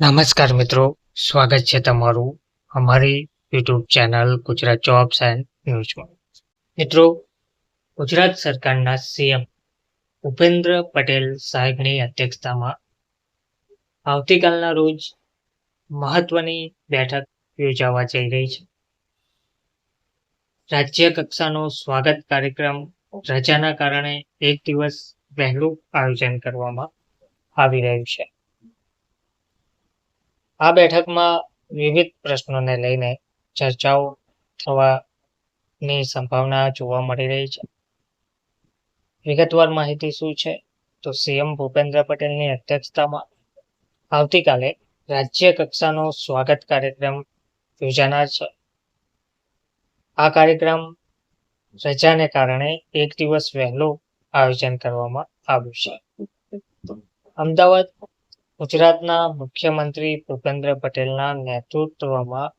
નમસ્કાર મિત્રો, સ્વાગત છે તમારું અમારી YouTube channel Gujarat jobs and ન્યૂઝમાં મિત્રો, ગુજરાત સરકારના સીએમ ભૂપેન્દ્ર પટેલ સાહેબની અધ્યક્ષતામાં આવતીકાલના રોજ મહત્વની બેઠક યોજાવા જઈ રહી છે. રાજ્ય કક્ષાનો સ્વાગત કાર્યક્રમ રજાના કારણે એક દિવસ વહેલું આયોજન કરવામાં આવી રહ્યું છે. આ બેઠકમાં વિવિધ પ્રશ્નોને લઈને ચર્ચાઓ થવાની સંભાવના જોવા મળી રહી છે. વિગતવાર માહિતી શું છે? તો સીએમ ભૂપેન્દ્ર પટેલની અધ્યક્ષતામાં આવતીકાલે રાજ્ય કક્ષાનો સ્વાગત કાર્યક્રમ યોજાનાર છે. આ કાર્યક્રમ રજાને કારણે એક દિવસ વહેલું આયોજન કરવામાં આવ્યું છે. અમદાવાદ ગુજરાતના મુખ્યમંત્રી ભૂપેન્દ્ર પટેલના નેતૃત્વમાં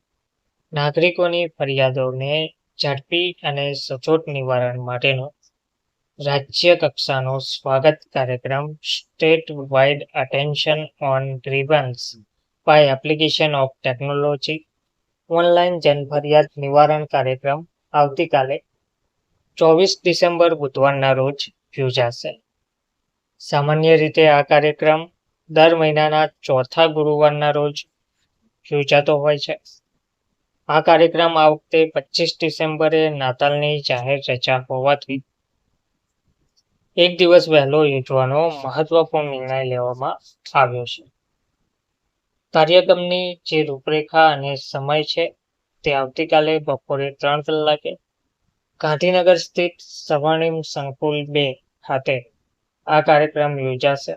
નાગરિકોની ફરિયાદોને ઝડપી અને સચોટ નિવારણ માટેનો રાજ્ય કક્ષાનો સ્વાગત કાર્યક્રમ state wide attention on grievance by application of technology online જનફરિયાદ નિવારણ કાર્યક્રમ આવતીકાલે ચોવીસ ડિસેમ્બર બુધવારના રોજ યોજાશે. સામાન્ય રીતે આ કાર્યક્રમ દર મહિનાના ચોથા ગુરુવારના રોજ યોજાતો હોય છે. આ કાર્યક્રમ આ વખતે પચીસ ડિસેમ્બરે નાતાલની જાહેર રજા હોવાથી એક દિવસ વહેલો યોજવાનો મહત્વપૂર્ણ નિર્ણય લેવામાં આવ્યો છે. કાર્યક્રમની જે રૂપરેખા અને સમય છે તે આવતીકાલે બપોરે ત્રણ કલાકે ગાંધીનગર સ્થિત સવર્ણિમ સંકુલ બે ખાતે આ કાર્યક્રમ યોજાશે.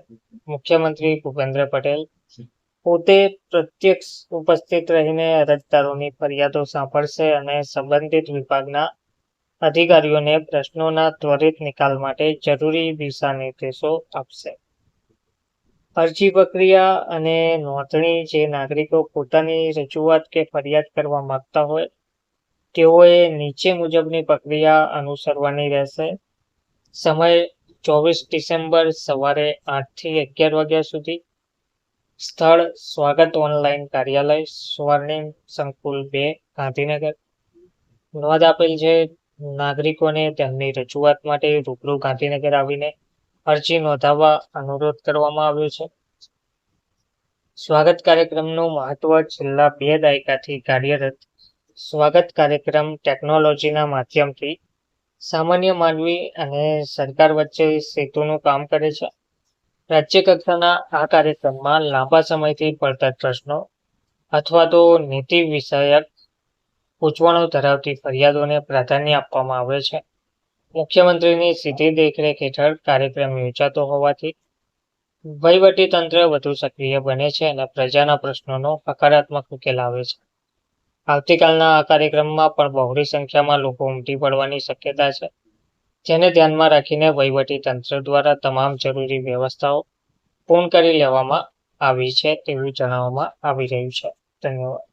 મુખ્યમંત્રી ભૂપેન્દ્ર પટેલ પોતે પ્રત્યક્ષ ઉપસ્થિત રહીને અરજદારોની ફરિયાદો સાંભળશે અને સંબંધિત વિભાગના અધિકારીઓને પ્રશ્નોના ત્વરિત નિકાલ માટે જરૂરી દિશા નિર્દેશો આપશે. અરજી પ્રક્રિયા અને નોંધણી જે નાગરિકો પોતાની રજૂઆત કે ફરિયાદ કરવા માંગતા હોય, તેઓએ નીચે મુજબની પ્રક્રિયા અનુસરવાની રહેશે. સમય ચોવીસ ડિસેમ્બર સવારે આઠથી અગિયાર વાગ્યા સુધી સ્થળ સ્વાગત ઓનલાઈન કાર્યાલય સ્વર્ણિમ સંકુલ બે, ગાંધીનગર. નોંધ આપેલ છે, નાગરિકોને તેમની રજૂઆત માટે રૂબરૂ ગાંધીનગર આવીને અરજી નોંધાવવા અનુરોધ કરવામાં આવ્યો છે. સ્વાગત કાર્યક્રમનું મહત્વ છેલ્લા બે દાયકાથી કાર્યરત. સ્વાગત કાર્યક્રમ ટેકનોલોજીના માધ્યમથી સામાન્ય માનવી અને સરકાર વચ્ચે સેતુનું કામ કરે છે. રાજ્ય કક્ષાના આ કાર્યક્રમમાં લાંબા સમયથી પડતા પ્રશ્નો અથવા તો નીતિ વિષયક પૂછવાનો ધરાવતી ફરિયાદોને પ્રાધાન્ય આપવામાં આવે છે. મુખ્યમંત્રીની સીધી દેખરેખ હેઠળ કાર્યક્રમ યોજાતો હોવાથી વહીવટી તંત્ર વધુ સક્રિય બને છે અને પ્રજાના પ્રશ્નોનો હકારાત્મક ઉકેલ આવે છે. આવતીકાલના આ કાર્યક્રમમાં પણ બહોળી સંખ્યામાં લોકો ઉમટી પડવાની શક્યતા છે. જેને ધ્યાનમાં રાખીને વહીવટી તંત્ર દ્વારા તમામ જરૂરી વ્યવસ્થાઓ પૂર્ણ કરી લેવામાં આવી છે તેવું જણાવવામાં આવી રહ્યું છે. ધન્યવાદ.